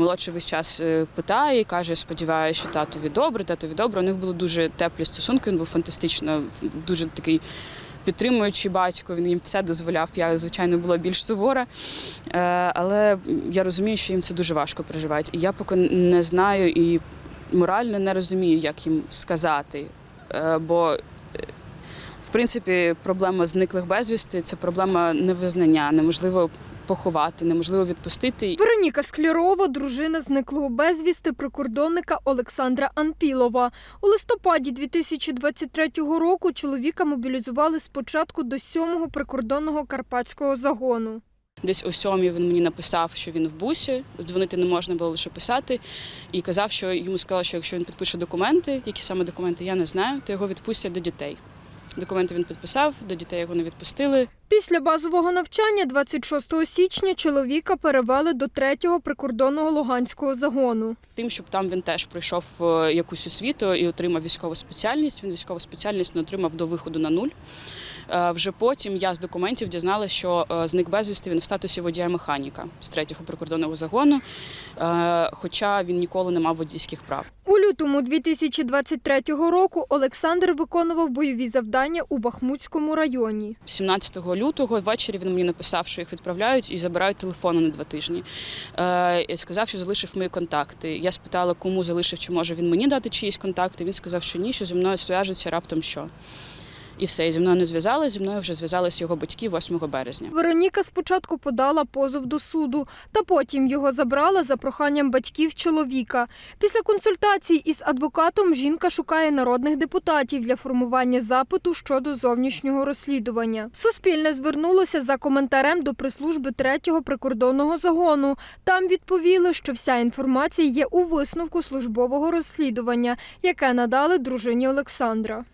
Молодший весь час е, питає і каже: сподіваюся, що татові добре, татові добре. У них були дуже теплі стосунки. Він був фантастично, дуже такий. Підтримуючий батько, він їм все дозволяв. Я, звичайно, була більш сувора, Е, але я розумію, що їм це дуже важко переживають. І я поки не знаю і морально не розумію, як їм сказати. Е, Бо, в принципі, проблема зниклих безвісти це проблема невизнання, неможливо поховати, неможливо відпустити. Вероніка Склярова, дружина зниклого безвісти прикордонника Олександра Анпілова. У листопаді 2023 року чоловіка мобілізували спочатку до 7-го прикордонного карпатського загону. Десь о сьомій він мені написав, що він в бусі, дзвонити не можна було лише писати. І казав, що йому сказали, що якщо він підпише документи, які саме документи, я не знаю, то його відпустять до дітей. Документи він підписав, до дітей його не відпустили. Після базового навчання 26 січня чоловіка перевели до 3-го прикордонного луганського загону. Тим, щоб там він теж пройшов е, якусь освіту і отримав військову спеціальність. Він військову спеціальність не отримав до виходу на нуль. Е, Вже потім я з документів дізналася, що е, зник безвісти він в статусі водія механіка з 3-го прикордонного загону, хоча він ніколи не мав водійських прав. Лютому 2023 року Олександр виконував бойові завдання у Бахмутському районі. 17 лютого ввечері він мені написав, що їх відправляють і забирають телефони на два тижні. Е, сказав, що залишив мої контакти. Я спитала, кому залишив, чи може він мені дати чиїсь контакти. Він сказав, що ні, що зі мною зв'яжуться раптом що. І все, зі мною не зв'язали. Зі мною вже зв'язалися його батьки 8 березня. Вероніка спочатку подала позов до суду, та потім його забрала за проханням батьків чоловіка. Після консультацій із адвокатом жінка шукає народних депутатів для формування запиту щодо зовнішнього розслідування. Суспільне звернулося за коментарем до прес-служби третього прикордонного загону. Там відповіли, що вся інформація є у висновку службового розслідування, яке надали дружині Олександра.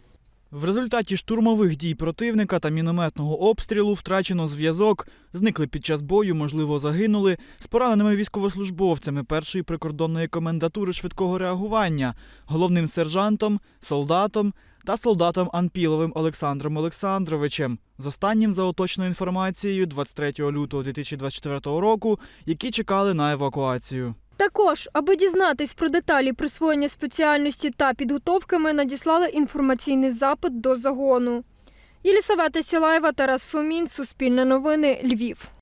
В результаті штурмових дій противника та мінометного обстрілу втрачено зв'язок, зникли під час бою, можливо, загинули з пораненими військовослужбовцями першої прикордонної комендатури швидкого реагування, головним сержантом, солдатом та солдатом Анпіловим Олександром Олександровичем. З останнім за оточною інформацією 23 лютого 2024 року, які чекали на евакуацію. Також, аби дізнатись про деталі присвоєння спеціальності та підготовки, ми надіслали інформаційний запит до загону. Єлісавета Сілаєва, Тарас Фомін, Суспільне новини, Львів.